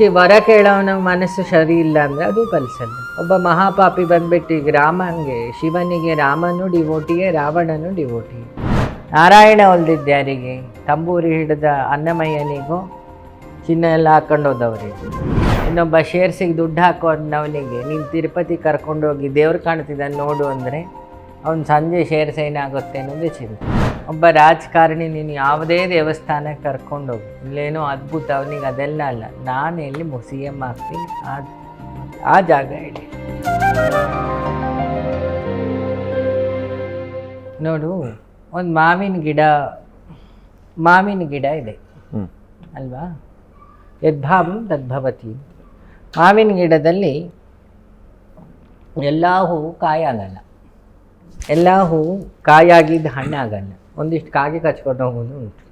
ಈಚೆ ವರ ಕೇಳೋನ ಮನಸ್ಸು ಸರಿ ಇಲ್ಲ ಅಂದರೆ ಅದು ಕಲಿಸಲ್ಲ. ಒಬ್ಬ ಮಹಾಪಾಪಿ ಬಂದ್ಬಿಟ್ಟು ಈಗ ರಾಮನಿಗೆ ಶಿವನಿಗೆ ರಾಮನು ಡಿವೋಟಿಗೆ ರಾವಣನು ಡಿವೋಟಿ ನಾರಾಯಣ ಹೊಲ್ದಿದ್ದ್ಯಾರಿಗೆ ತಂಬೂರಿ ಹಿಡಿದ ಅನ್ನಮಯ್ಯನಿಗೂ ಚಿನ್ನ ಎಲ್ಲ ಹಾಕೊಂಡು ಹೋದವರಿಗೆ. ಇನ್ನೊಬ್ಬ ಶೇರ್ಸಿಗೆ ದುಡ್ಡು ಹಾಕೊಂಡವನಿಗೆ ನೀನು ತಿರುಪತಿ ಕರ್ಕೊಂಡೋಗಿ ದೇವ್ರು ಕಾಣ್ತಿದ್ದಾನೆ ನೋಡು ಅಂದರೆ ಅವ್ನು ಸಂಜೆ ಶೇರ್ ಸೈನ್ ಆಗುತ್ತೆ ಅನ್ನೋದೇ ಚಿಂತೆ. ಒಬ್ಬ ರಾಜಕಾರಣಿ ನೀನು ಯಾವುದೇ ದೇವಸ್ಥಾನಕ್ಕೆ ಕರ್ಕೊಂಡೋಗು ಇಲ್ಲೇನೋ ಅದ್ಭುತ ಅವನಿಗೆ ಅದೆಲ್ಲ ಅಲ್ಲ. ನಾನು ಎಲ್ಲಿ ಸಿ ಎಂ ಆಗ್ತೀನಿ. ಆ ಆ ಜಾಗ ಹೇಳಿ ನೋಡು ಒಂದು ಮಾವಿನ ಗಿಡ ಮಾವಿನ ಗಿಡ ಇದೆ. ಅಲ್ವಾ? ಯದ್ಭಾವಂ ತದ್ಭವತಿ. ಮಾವಿನ ಗಿಡದಲ್ಲಿ ಎಲ್ಲ ಹೂವು ಕಾಯಾಗಲ್ಲ ಎಲ್ಲ ಹೂವು ಕಾಯಾಗಿದ್ದ ಹಣ್ಣಾಗಲ್ಲ ಒಂದಿಷ್ಟು ಕಾಗೆ ಕಚ್ಕೊಂಡು ಹೋಗೋದು ಉಂಟು.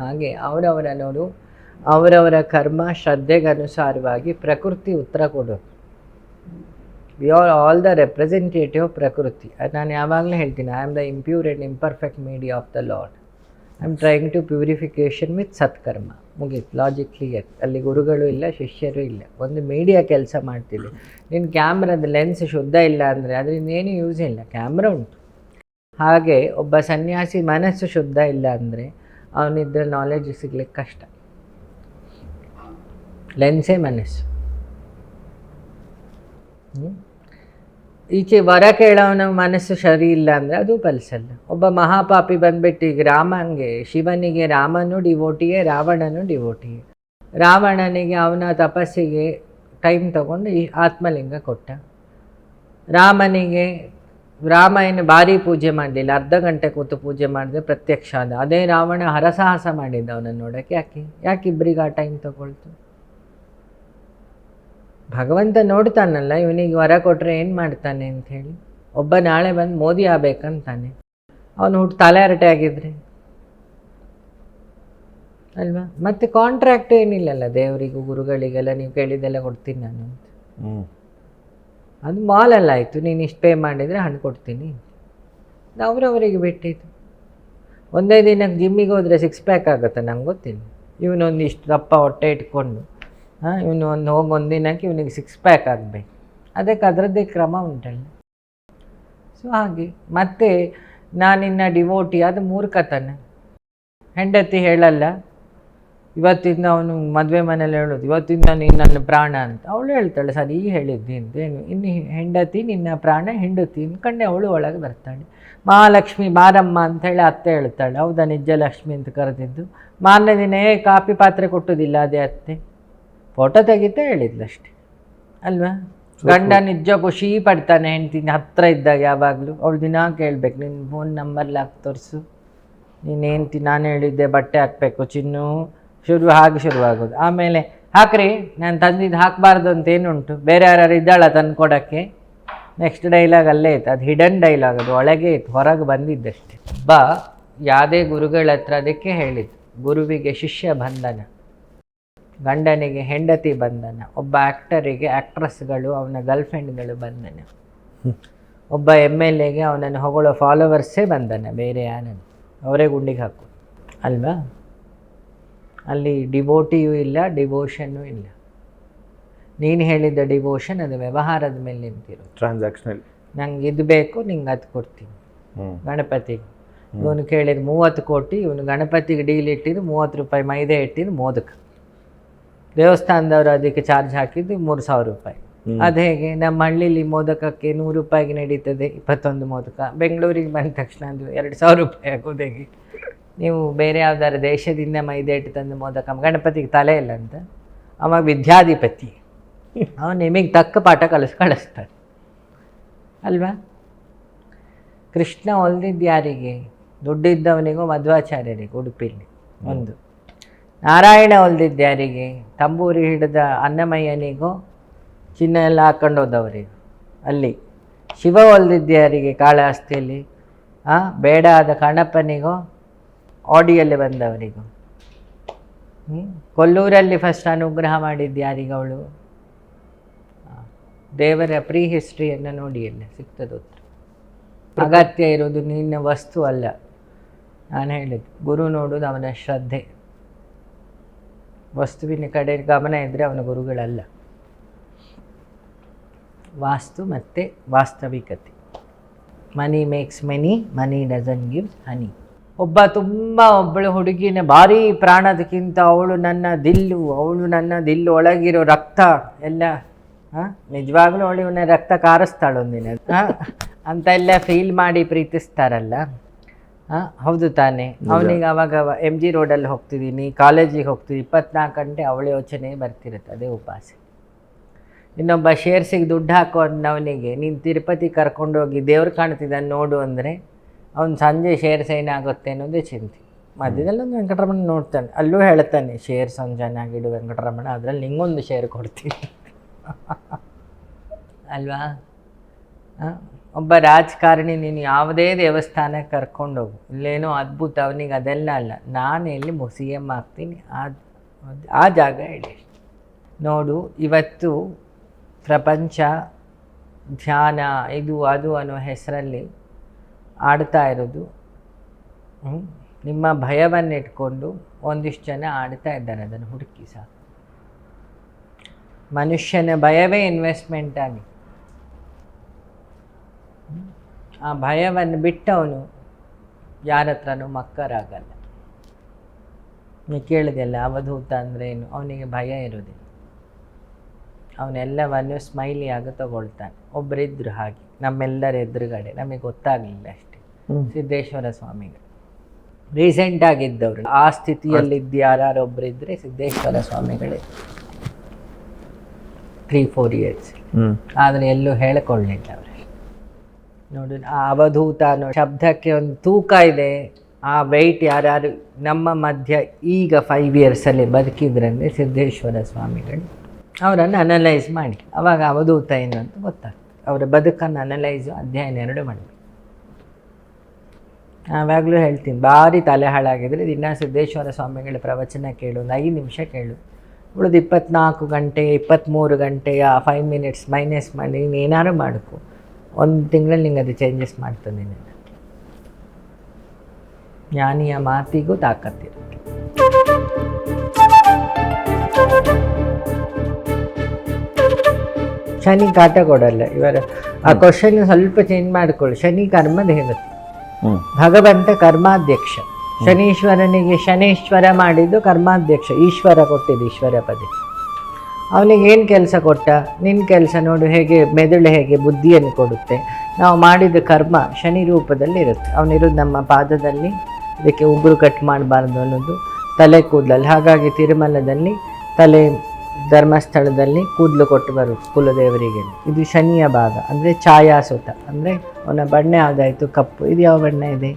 ಹಾಗೆ ಅವರವರ ನೋಡು, ಅವರವರ ಕರ್ಮ ಶ್ರದ್ಧೆಗನುಸಾರವಾಗಿ ಪ್ರಕೃತಿ ಉತ್ತರ ಕೊಡೋದು we are all the representative ಪ್ರಕೃತಿ. ಅದು ನಾನು ಯಾವಾಗಲೂ ಹೇಳ್ತೀನಿ I am the impure and imperfect media of the lord I am trying to purification with ಸತ್ಕರ್ಮ ಮುಗೀತು. ಲಾಜಿಕ್ ಕ್ಲಿಯರ್ ಅಲ್ಲಿ ಗುರುಗಳು ಇಲ್ಲ, ಶಿಷ್ಯರು ಇಲ್ಲ. ಒಂದು ಮೀಡಿಯಾ ಕೆಲಸ ಮಾಡ್ತಿದ್ದೆ ನಿನ್ನ ಕ್ಯಾಮ್ರಾದ ಲೆನ್ಸ್ ಶುದ್ಧ ಇಲ್ಲ ಅಂದರೆ ಅದರಿಂದ ಏನೂ ಯೂಸ್ ಇಲ್ಲ. ಕ್ಯಾಮ್ರಾ ಉಂಟು. ಹಾಗೆ ಒಬ್ಬ ಸನ್ಯಾಸಿ ಮನಸ್ಸು ಶುದ್ಧ ಇಲ್ಲ ಅಂದರೆ ಅವನಿದ್ರೆ ನಾಲೆಜ್ ಸಿಗ್ಲಿಕ್ಕೆ ಕಷ್ಟ. ಲೆನ್ಸೇ ಮನಸ್ಸು? ಈಚೆ ವರ ಕೇಳೋನ ಮನಸ್ಸು ಸರಿ ಇಲ್ಲ ಅಂದರೆ ಅದು ಫಲಿಸಲ್ಲ. ಒಬ್ಬ ಮಹಾಪಾಪಿ ಬಂದ್ಬಿಟ್ಟು ಈಗ ರಾಮಂಗೆ, ಶಿವನಿಗೆ ರಾಮನು ಡಿವೋಟಿಯೇ ರಾವಣನು ಡಿವೋಟಿಯೇ ರಾವಣನಿಗೆ ಅವನ ತಪಸ್ಸಿಗೆ ಟೈಮ್ ತಗೊಂಡು ಈ ಆತ್ಮಲಿಂಗ ಕೊಟ್ಟ. ರಾಮನಿಗೆ ರಾಮ ಏನು ಭಾರಿ ಪೂಜೆ ಮಾಡಲಿಲ್ಲ. ಅರ್ಧ ಗಂಟೆ ಕೂತು ಪೂಜೆ ಮಾಡಿದ್ರೆ ಪ್ರತ್ಯಕ್ಷ ಆದ. ಅದೇ ರಾವಣ ಹರಸಾಹಸ ಮಾಡಿದ್ದ ಅವನನ್ನು ನೋಡೋಕ್ಕೆ ಯಾಕೆ? ಯಾಕೆ ಇಬ್ಬರಿಗೆ ಆ ಟೈಮ್ ತಗೊಳ್ತು? ಭಗವಂತ ನೋಡ್ತಾನಲ್ಲ ಇವನಿಗೆ ವರ ಕೊಟ್ಟರೆ ಏನು ಮಾಡ್ತಾನೆ ಅಂತ ಹೇಳಿ. ಒಬ್ಬ ನಾಳೆ ಬಂದು ಮೋದಿ ಆಗ್ಬೇಕಂತಾನೆ. ಅವನು ಹುಟ್ಟು ತಲೆ ಹರಟೆ ಆಗಿದ್ರೆ. ಅಲ್ವಾ? ಮತ್ತೆ ಕಾಂಟ್ರಾಕ್ಟ್ ಏನಿಲ್ಲಲ್ಲ ದೇವರಿಗೂ ಗುರುಗಳಿಗೆಲ್ಲ ನೀವು ಕೇಳಿದ್ದೆಲ್ಲ ಕೊಡ್ತೀನಿ ನಾನು ಅಂತ. ಅದು ಮಾಲಲ್ಲ ಆಯಿತು ನೀನು ಇಷ್ಟು ಪೇ ಮಾಡಿದರೆ ಹಣ್ಣು ಕೊಡ್ತೀನಿ ಅವರವರಿಗೆ ಬಿಟ್ಟಿದ್ದು. ಒಂದೇ ದಿನಕ್ಕೆ ಜಿಮ್ಮಿಗೆ ಹೋದರೆ ಸಿಕ್ಸ್ ಪ್ಯಾಕ್ ಆಗುತ್ತೆ ನಂಗೆ ಗೊತ್ತಿಲ್ಲ. ಇವನೊಂದು ಇಷ್ಟು ದಪ್ಪ ಹೊಟ್ಟೆ ಇಟ್ಕೊಂಡು. ಹಾಂ, ಇವನು ಒಂದು ಹೋಗಿ ಒಂದು ದಿನಕ್ಕೆ ಇವನಿಗೆ ಸಿಕ್ಸ್ ಪ್ಯಾಕ್ ಆಗಬೇಕು. ಅದಕ್ಕೆ ಅದರದ್ದೇ ಕ್ರಮ ಉಂಟಲ್ಲ. ಸೊ ಹಾಗೆ. ಮತ್ತೆ ನಾನಿನ್ನ ಡಿವೋಟಿ ಅದು ಮೂರ್ಖತನ. ಹೆಂಡತಿ ಹೇಳಲ್ಲ, ಇವತ್ತಿಂದ ಅವನು ಮದುವೆ ಮನೇಲಿ ಹೇಳೋದು, ಇವತ್ತಿಂದ ನೀನು ನನ್ನ ಪ್ರಾಣ ಅಂತ. ಅವಳು ಹೇಳ್ತಾಳೆ, ಸರಿ, ಈ ಅಂತ. ಏನು, ಇನ್ನು ಹೆಂಡತಿ ನಿನ್ನ ಪ್ರಾಣ, ಹೆಂಡತಿ ಅಂದ್ಕೊಂಡೆ ಅವಳು ಒಳಗೆ ಬರ್ತಾಳೆ. ಮಹಾಲಕ್ಷ್ಮಿ, ಬಾರಮ್ಮ ಅಂತ ಹೇಳಿ ಅತ್ತೆ ಹೇಳ್ತಾಳೆ. ಹೌದಾ ನಿಜ ಲಕ್ಷ್ಮಿ ಅಂತ ಕರೆದಿದ್ದು. ಮಾರನೇ ದಿನ ಕಾಪಿ ಪಾತ್ರೆ ಕೊಟ್ಟುದಿಲ್ಲ ಅದೇ ಅತ್ತೆ. ಫೋಟೋ ತೆಗಿತಾ ಹೇಳಿದ್ಲಷ್ಟೆ ಅಲ್ವಾ? ಗಂಡ ನಿಜ ಖುಷಿ ಪಡ್ತಾನೆ ಹೆಂಡ್ತಿನ ಹತ್ರ ಇದ್ದಾಗ ಯಾವಾಗಲೂ. ಅವಳು ದಿನ ಕೇಳ್ಬೇಕು ನಿನ್ನ ಫೋನ್ ನಂಬರ್ಲಿ ಹಾಕಿ ತೋರಿಸು. ನೀನು ಹೆಂಡ್ತಿ ನಾನು ಹೇಳಿದ್ದೆ ಬಟ್ಟೆ ಹಾಕಬೇಕು ಚಿನ್ನು. ಶುರು ಹಾಗೆ ಶುರುವಾಗೋದು. ಆಮೇಲೆ ಹಾಕ್ರಿ ನಾನು ತಂದಿದ್ದು ಹಾಕಬಾರ್ದು ಅಂತ ಏನುಂಟು? ಬೇರೆ ಯಾರು ಇದ್ದಾಳ ತಂದು ಕೊಡೋಕ್ಕೆ? ನೆಕ್ಸ್ಟ್ ಡೈಲಾಗ್ ಅಲ್ಲೇ ಇತ್ತು. ಅದು ಹಿಡನ್ ಡೈಲಾಗ್ ಅದು ಒಳಗೆ ಇತ್ತು ಹೊರಗೆ ಬಂದಿದ್ದಷ್ಟೆ. ಬಾ ಯಾವುದೇ ಗುರುಗಳ ಹತ್ರ ಅದಕ್ಕೆ ಹೇಳಿದ್ದು. ಗುರುವಿಗೆ ಶಿಷ್ಯ ಬಂಧನ. ಗಂಡನಿಗೆ ಹೆಂಡತಿ ಬಂಧನ ಒಬ್ಬ ಆ್ಯಕ್ಟರಿಗೆ ಆ್ಯಕ್ಟ್ರೆಸ್ಗಳು ಅವನ ಗರ್ಲ್ಫ್ರೆಂಡ್ಗಳು ಬಂಧನ. ಒಬ್ಬ ಎಂ ಎಲ್ ಎಗೆ ಅವನನ್ನು ಹೊಗಳೋ ಫಾಲೋವರ್ಸೇ ಬಂಧನ ಬೇರೆ ಯಾರನ್ನು. ಅವರೇ ಗುಂಡಿಗೆ ಹಾಕು. ಅಲ್ವಾ? ಅಲ್ಲಿ ಡಿವೋಟಿಯೂ ಇಲ್ಲ ಡಿವೋಷನ್ನೂ ಇಲ್ಲ. ನೀನು ಹೇಳಿದ್ದ ಡಿವೋಷನ್ ಅದು ವ್ಯವಹಾರದ ಮೇಲೆ ನಿಂತಿರೋದು. ಟ್ರಾನ್ಸಾಕ್ಷನಲ್ ನಂಗೆ ಇದು ಬೇಕು ನಿಂಗೆ ಅದು ಕೊಡ್ತೀನಿ. ಗಣಪತಿಗೆ. ಇವನು ಕೇಳಿದ ಮೂವತ್ತು ಕೋಟಿ ಇವನು ಗಣಪತಿಗೆ ಡೀಲ್ ಇಟ್ಟಿದ್ದು ಮೂವತ್ತು ರೂಪಾಯಿ ಮೈದೆ ಇಟ್ಟಿದ್ದು ಮೋದಕ ದೇವಸ್ಥಾನದವರು ಅದಕ್ಕೆ ಚಾರ್ಜ್ ಹಾಕಿದ್ದು ಮೂರು ಸಾವಿರ ರೂಪಾಯಿ. ಅದು ಹೇಗೆ? ನಮ್ಮ ಹಳ್ಳಿಲಿ ಮೋದಕಕ್ಕೆ ನೂರು ರೂಪಾಯಿಗೆ ನಡೀತದೆ ಇಪ್ಪತ್ತೊಂದು ಮೋದಕ. ಬೆಂಗಳೂರಿಗೆ ಬಂದ ತಕ್ಷಣ ಅದು ಎರಡು ಸಾವಿರ ರೂಪಾಯಿ ಆಗೋದು ಹೇಗೆ? ನೀವು ಬೇರೆ ಯಾವ್ದಾದ್ರು ದೇಶದಿಂದ ಮೈದೇಟು ತಂದು ಮೋದಕ ಗಣಪತಿಗೆ ತಲೆ ಇಲ್ಲ ಅಂತ. ಅವ ವಿದ್ಯಾಧಿಪತಿ. ಅವನು ನಿಮಗೆ ತಕ್ಕ ಪಾಠ ಕಲಿಸ್ ಕಳಿಸ್ತಾರೆ ಅಲ್ವಾ? ಕೃಷ್ಣ ಹೊಲ್ದಿದ್ದು ಯಾರಿಗೆ? ದುಡ್ಡಿದ್ದವನಿಗೂ ಮಧ್ವಾಚಾರ್ಯರಿಗೆ ಉಡುಪಿಲಿ ಒಂದು. ನಾರಾಯಣ ಹೊಲ್ದಿದ್ದಾರಿಗೆ ತಂಬೂರಿ ಹಿಡಿದ ಅನ್ನಮಯ್ಯನಿಗೂ ಚಿನ್ನ ಎಲ್ಲ ಹಾಕ್ಕೊಂಡು ಹೋದವರಿಗೆ. ಅಲ್ಲಿ. ಶಿವ ಹೊಲ್ದಿದ್ದು ಯಾರಿಗೆ ಕಾಳಹಸ್ತಿಯಲ್ಲಿ ಬೇಡ ಆದ ಕಣಪ್ಪನಿಗೂ ಆಡಿಯಲ್ಲಿ ಬಂದವರಿಗೂ. ಕೊಲ್ಲೂರಲ್ಲಿ ಫಸ್ಟ್ ಅನುಗ್ರಹ ಮಾಡಿದ್ದು ಯಾರಿಗೆ ಅವಳು? ದೇವರ ಪ್ರೀ ಹಿಸ್ಟ್ರಿಯನ್ನು ನೋಡಿ ಎಲ್ಲ ಸಿಗ್ತದೆ ಉತ್ತರ. ಅಗತ್ಯ ಇರೋದು ನಿನ್ನ ವಸ್ತು ಅಲ್ಲ. ನಾನು ಹೇಳಿದ್ದು, ಗುರು ನೋಡೋದು ಅವನ ಶ್ರದ್ಧೆ. ವಸ್ತುವಿನ ಕಡೆ ಗಮನ ಇದ್ದರೆ ಅವನ ಗುರುಗಳಲ್ಲ. ವಾಸ್ತು ಮತ್ತು ವಾಸ್ತವಿಕತೆ. Money makes money money doesn't gives honey. ಒಬ್ಬ ತುಂಬ ಒಬ್ಬಳು ಹುಡುಗಿನ ಭಾರಿ ಪ್ರಾಣದಕ್ಕಿಂತ ಅವಳು ನನ್ನ ದಿಲ್ಲು, ಅವಳು ನನ್ನ ದಿಲ್ಲು ಒಳಗಿರೋ ರಕ್ತ ಎಲ್ಲ, ಹಾಂ? ನಿಜವಾಗ್ಲೂ ಅವಳು ಇವನ ರಕ್ತ ಕಾರಿಸ್ತಾಳು ಒಂದಿನ. ಹಾಂ? ಅಂತ ಎಲ್ಲ ಫೀಲ್ ಮಾಡಿ ಪ್ರೀತಿಸ್ತಾರಲ್ಲ. ಹೌದು ತಾನೆ. ಅವನಿಗೆ ಅವಾಗ ಎಂ ಜಿ ರೋಡಲ್ಲಿ ಹೋಗ್ತಿದ್ದೀನಿ ಕಾಲೇಜಿಗೆ ಹೋಗ್ತಿದ್ದೀನಿ. ಇಪ್ಪತ್ನಾಲ್ಕು ಗಂಟೆ ಅವಳ ಯೋಚನೆ ಬರ್ತಿರುತ್ತೆ ಅದೇ ಉಪವಾಸ. ಇನ್ನೊಬ್ಬ ಶೇರ್ಸಿಗೆ ದುಡ್ಡು ಹಾಕೋ ಅವನಿಗೆ ನೀನು ತಿರುಪತಿ ಕರ್ಕೊಂಡೋಗಿ ದೇವ್ರು ಕಾಣ್ತಿದ್ದಾನೆ ನೋಡು ಅಂದರೆ ಅವ್ನು ಸಂಜೆ ಶೇರ್ಸ್ ಏನಾಗುತ್ತೆ ಅನ್ನೋದೇ ಚಿಂತೆ. ಮಧ್ಯದಲ್ಲಿ ಒಂದು ವೆಂಕಟರಮಣ ನೋಡ್ತಾನೆ. ಅಲ್ಲೂ ಹೇಳ್ತಾನೆ ಶೇರ್ಸ್ ಒಂದು ಚೆನ್ನಾಗಿಡು ವೆಂಕಟರಮಣ ಅದರಲ್ಲಿ ನಿಂಗೊಂದು ಶೇರ್ ಕೊಡ್ತೀನಿ. ಅಲ್ವಾ? ಒಬ್ಬ ರಾಜಕಾರಣಿ, ನೀನು ಯಾವುದೇ ದೇವಸ್ಥಾನಕ್ಕೆ ಕರ್ಕೊಂಡೋಗು. ಇಲ್ಲೇನೋ ಅದ್ಭುತ, ಅವನಿಗೆ ಅದೆಲ್ಲ ಅಲ್ಲ. ನಾನು ಎಲ್ಲಿ ಸಿ ಎಂ ಆಗ್ತೀನಿ. ಆ ಆ ಜಾಗ ಹೇಳಿ. ನೋಡು, ಇವತ್ತು ಪ್ರಪಂಚ ಧ್ಯಾನ, ಇದು, ಅದು ಅನ್ನೋ ಹೆಸರಲ್ಲಿ ಆಡ್ತಾ ಇರೋದು. ನಿಮ್ಮ ಭಯವನ್ನಿಟ್ಕೊಂಡು ಒಂದಿಷ್ಟು ಜನ ಆಡ್ತಾ ಇದ್ದಾರೆ. ಅದನ್ನು ಹುಡುಕಿ ಸಾಕು. ಮನುಷ್ಯನ ಭಯವೇ ಇನ್ವೆಸ್ಟ್ಮೆಂಟ್ ಆಗಿ ಆ ಭಯವನ್ನು ಬಿಟ್ಟವನು ಯಾರ ಹತ್ರನೂ ಮಕ್ಕರಾಗಲ್ಲ. ನೀವು ಕೇಳಿದೆಲ್ಲ ಅವಧೂತ ಅಂದ್ರೆ ಏನು? ಅವನಿಗೆ ಭಯ ಇರೋದಿಲ್ಲ ಅವನೆಲ್ಲವನ್ನು ಸ್ಮೈಲಿಯಾಗಿ ತಗೊಳ್ತಾನೆ. ಒಬ್ಬರಿದ್ರು ಹಾಗೆ ನಮ್ಮೆಲ್ಲರ ಎದುರುಗಡೆ ನಮಗೆ ಗೊತ್ತಾಗಲಿಲ್ಲ ಅಷ್ಟೇ. ಸಿದ್ದೇಶ್ವರ ಸ್ವಾಮಿಗಳು. ರೀಸೆಂಟ್ ಆಗಿದ್ದವರು. ಆ ಸ್ಥಿತಿಯಲ್ಲಿದ್ದ ಯಾರೊಬ್ಬರು ಇದ್ರೆ ಸಿದ್ದೇಶ್ವರ ಸ್ವಾಮಿಗಳೇ. ತ್ರೀ ಫೋರ್ ಇಯರ್ಸ್ ಆದರೆ ಎಲ್ಲೂ ಹೇಳಿಕೊಳ್ಳಿಲ್ಲ ಅವರು. ನೋಡಿ, ಆ ಅವಧೂತ ಅನ್ನೋ ಶಬ್ದಕ್ಕೆ ಒಂದು ತೂಕ ಇದೆ. ಆ ವೆಯ್ಟ್ ಯಾರ್ಯಾರು ನಮ್ಮ ಮಧ್ಯ ಈಗ ಫೈವ್ ಇಯರ್ಸಲ್ಲಿ ಬದುಕಿದ್ರಂದ್ರೆ ಸಿದ್ದೇಶ್ವರ ಸ್ವಾಮಿಗಳು. ಅವರನ್ನು ಅನಲೈಸ್ ಮಾಡಿ. ಅವಾಗ ಅವಧೂತ ಏನು ಅಂತ ಗೊತ್ತಾಗ್ತದೆ. ಅವರ ಬದುಕನ್ನು ಅನಲೈಸ್ ಅಧ್ಯಯನ ಎರಡು ಮಾಡಿ. ಆವಾಗಲೂ ಹೇಳ್ತೀನಿ, ಭಾರಿ ತಲೆ ಹಾಳಾಗಿದ್ರೆ ದಿನ ಸಿದ್ದೇಶ್ವರ ಸ್ವಾಮಿಗಳ ಪ್ರವಚನ ಕೇಳು, ಒಂದು ಐದು ನಿಮಿಷ ಕೇಳು. ಉಳಿದು ಇಪ್ಪತ್ನಾಲ್ಕು ಗಂಟೆ ಇಪ್ಪತ್ತ್ಮೂರು ಗಂಟೆಯ ಫೈವ್ ಮಿನಿಟ್ಸ್ ಮೈನಸ್ ಮಾಡಿ, ನೀನು ಏನಾದ್ರು ಮಾಡ್ಕೊ. ಒಂದು ತಿಂಗಳಲ್ಲಿ ನಿಂಗೆ ಅದು ಚೇಂಜಸ್ ಮಾಡ್ತದೆ ನಿನ್ನ ಜ್ಞಾನಿಯ ಮಾತಿಗೂ ತಾಕತ್ತಿರುತ್ತೆ ಶನಿ ಕಾಟ ಕೊಡಲ್ಲ ಇವರ ಆ ಕ್ವಶನ್ ಸ್ವಲ್ಪ ಚೇಂಜ್ ಮಾಡ್ಕೊಳ್ಳಿ. ಶನಿ ಕರ್ಮ ದೇವತೆ. ಹ್ಮ್. ಭಗವಂತ ಕರ್ಮಾಧ್ಯಕ್ಷ. ಶನೀಶ್ವರನಿಗೆ ಶನೇಶ್ವರ ಮಾಡಿದ್ದು ಕರ್ಮಾಧ್ಯಕ್ಷ. ಈಶ್ವರ ಕೊಟ್ಟಿದ್ದು ಈಶ್ವರ ಪದ. ಅವನಿಗೆ ಏನು ಕೆಲಸ ಕೊಟ್ಟ? ನಿನ್ನ ಕೆಲಸ ನೋಡು, ಹೇಗೆ ಮೆದುಳು ಹೇಗೆ ಬುದ್ಧಿಯನ್ನು ಕೊಡುತ್ತೆ? ನಾವು ಮಾಡಿದ ಕರ್ಮ ಶನಿ ರೂಪದಲ್ಲಿ ಇರುತ್ತೆ ಅವನಿರೋದು ನಮ್ಮ ಪಾದದಲ್ಲಿ, ಇದಕ್ಕೆ ಉಗುರು ಕಟ್ ಮಾಡಬಾರ್ದು ಅನ್ನೋದು ತಲೆ ಕೂದಲಲ್ಲಿ. ಹಾಗಾಗಿ ತಿರುಮಲದಲ್ಲಿ, ತಲೆ ಧರ್ಮಸ್ಥಳದಲ್ಲಿ ಕೂದಲು ಕೊಟ್ಟು ಬರುತ್ತೆ ಕುಲದೇವರಿಗೆ. ಇದು ಶನಿಯ ಭಾಗ, ಅಂದರೆ ಛಾಯಾಸುತ. ಅಂದರೆ ಅವನ ಬಣ್ಣ ಯಾವುದಾಯಿತು ಕಪ್ಪು. ಇದು ಯಾವ ಬಣ್ಣ ಇದೆ?